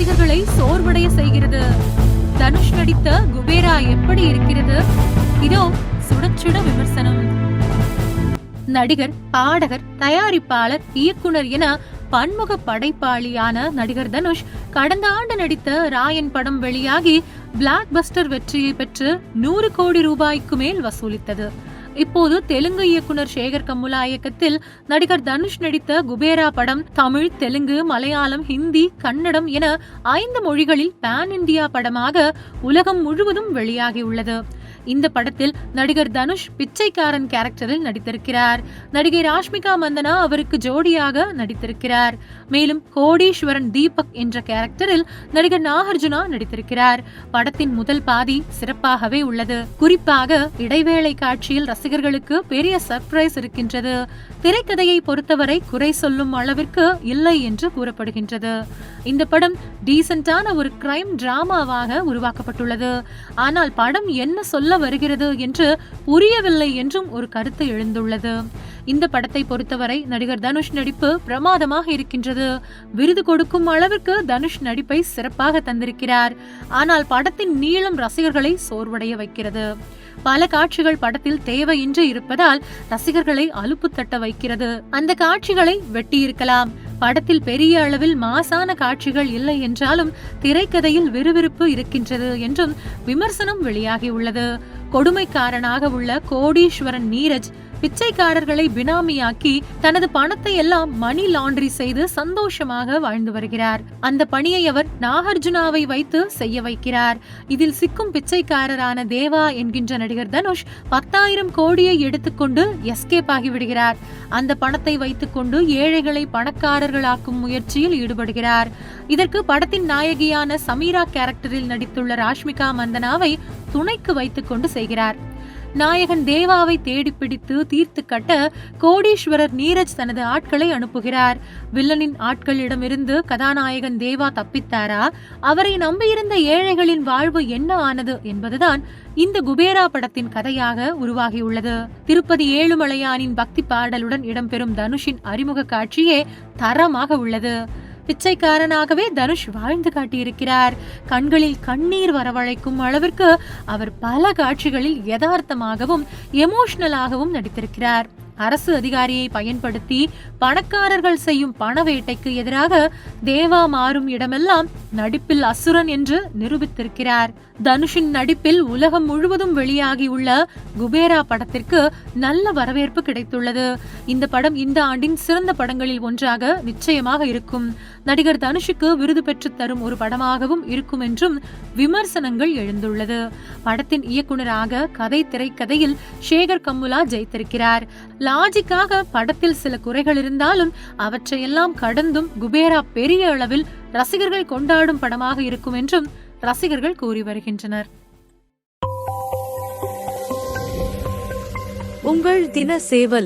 ரசிகர்களை சோர்வடைய செய்கிறது. தனுஷ் நடித்த குபேரா எப்படி இருக்கிறது? இதோ சுடச்சுட விமர்சனம். நடிகர் பாடகர் தயாரிப்பாளர் இயக்குனர் என பன்முக படைப்பாளியான நடிகர் தனுஷ் கடந்த ஆண்டு நடித்த ராயன் படம் வெளியாகி பிளாக் பஸ்டர் வெற்றியை பெற்று நூறு கோடி ரூபாய்க்கு மேல் வசூலித்தது. இப்போது தெலுங்கு இயக்குனர் சேகர் கமுலா இயக்கத்தில் நடிகர் தனுஷ் நடித்த குபேரா படம் தமிழ் தெலுங்கு மலையாளம் ஹிந்தி கன்னடம் என ஐந்து மொழிகளில் பேன் இந்தியா படமாக உலகம் முழுவதும் வெளியாகியுள்ளது. இந்த படத்தில் நடிகர் தனுஷ் பிச்சைக்காரன் கேரக்டரில் நடித்திருக்கிறார். நடிகை ராஷ்மிகா மந்தனா அவருக்கு ஜோடியாக நடித்திருக்கிறார். மேலும் கோடீஸ்வரன் தீபக் என்ற கேரக்டரில் நடிகர் நாகார்ஜுனா நடித்திருக்கிறார். படத்தின் முதல் பாதி சிறப்பாகவே உள்ளது. குறிப்பாக இடைவேளை காட்சியில் ரசிகர்களுக்கு பெரிய சர்ப்ரைஸ் இருக்கின்றது. திரைக்கதையை பொறுத்தவரை குறை சொல்லும் அளவிற்கு இல்லை என்று கூறப்படுகின்றது. இந்த படம் டீசென்டான ஒரு கிரைம் டிராமாவாக உருவாக்கப்பட்டுள்ளது. ஆனால் படம் என்ன சொல்ல வருகிறது என்று புரியவில்லை என்றும் ஒரு கருத்து எழுந்துள்ளது. இந்த படத்தை பொறுத்தவரை நடிகர் தனுஷ் நடிப்பு பிரமாதமாக இருக்கின்றது. விருது கொடுக்கும் அளவிற்கு தனுஷ் நடிப்பை சிறப்பாக தந்திருக்கிறார். ஆனால் படத்தின் நீளம் ரசிகர்களை சோர்வடைய வைக்கிறது. பல காட்சிகள் படத்தில் தேவையின்றி இருப்பதால் ரசிகர்களை அலுப்பு தட்ட வைக்கிறது. அந்த காட்சிகளை வெட்டியிருக்கலாம். படத்தில் பெரிய அளவில் மாசான காட்சிகள் இல்லை என்றாலும் திரைக்கதையில் விறுவிறுப்பு இருக்கின்றது என்றும் விமர்சனம் வெளியாகியுள்ளது. கொடுமைக்காரனாக உள்ள கோடீஸ்வரன் நீரஜ் பிச்சைக்காரர்களை பினாமியாக்கி தனது பணத்தை எல்லாம் மணி லாண்டரி செய்து சந்தோஷமாக வாழ்ந்து வருகிறார். அந்த பணியை அவர் நாகார்ஜுனாவை வைத்து செய்ய வைக்கிறார். இதில் சிக்கும் பிச்சைக்காரரான தேவா என்கின்ற நடிகர் தனுஷ் பத்தாயிரம் கோடியை எடுத்துக்கொண்டு எஸ்கேப் ஆகிவிடுகிறார். அந்த பணத்தை வைத்துக்கொண்டு ஏழைகளை பணக்காரர்களாக்கும் முயற்சியில் ஈடுபடுகிறார். இதற்கு படத்தின் நாயகியான சமீரா கேரக்டரில் நடித்துள்ள ராஷ்மிகா மந்தனாவை துணைக்கு வைத்துக்கொண்டு செய்கிறார். நாயகன் தேவாவை தேடிப்பிடித்து தீர்த்து கட்ட கோடீஸ்வரர் நீரஜ் தனது ஆட்களை அனுப்புகிறார். வில்லனின் ஆட்களிடமிருந்து கதாநாயகன் தேவா தப்பித்தாரா? அவரை நம்பியிருந்த ஏழைகளின் வாழ்வு என்ன ஆனது என்பதுதான் இந்த குபேரா படத்தின் கதையாக உருவாகியுள்ளது. திருப்பதி ஏழுமலையானின் பக்தி பாடலுடன் இடம்பெறும் தனுஷின் அறிமுக காட்சியே தரமாக உள்ளது. பிச்சைக்காரனாகவே தனுஷ் வாழ்ந்து காட்டியிருக்கிறார். கண்களில் கண்ணீர் வரவழைக்கும் அளவிற்கு அவர் பல காட்சிகளில் யதார்த்தமாகவும் எமோஷனலாகவும் நடித்திருக்கிறார். அரசு அதிகாரியை பயன்படுத்தி பணக்காரர்கள் செய்யும் பண வேட்டைக்கு எதிராக தேவா மாறும் இடமெல்லாம் நடிப்பில் அசுரன் என்று நிரூபித்திருக்கிறார். தனுஷின் நடிப்பில் உலகம் முழுவதும் வெளியாகியுள்ள குபேரா படத்திற்கு நல்ல வரவேற்பு கிடைத்துள்ளது. இந்த படம் இந்த ஆண்டின் சிறந்த படங்களில் ஒன்றாக நிச்சயமாக இருக்கும். நடிகர் தனுஷுக்கு விருது பெற்று தரும் ஒரு படமாகவும் இருக்கும் என்றும் விமர்சனங்கள் எழுந்துள்ளது. படத்தின் இயக்குனராக கதை திரைக்கதையில் சேகர் கம்முலா ஜெயித்திருக்கிறார். லாஜிக்காக படத்தில் சில குறைகள் இருந்தாலும் அவற்றையெல்லாம் கடந்தும் குபேரா பெரிய அளவில் ரசிகர்கள் கொண்டாடும் படமாக இருக்கும் என்றும் ரசிகர்கள் கூறி வருகின்றனர். உங்கள் தின சேவல்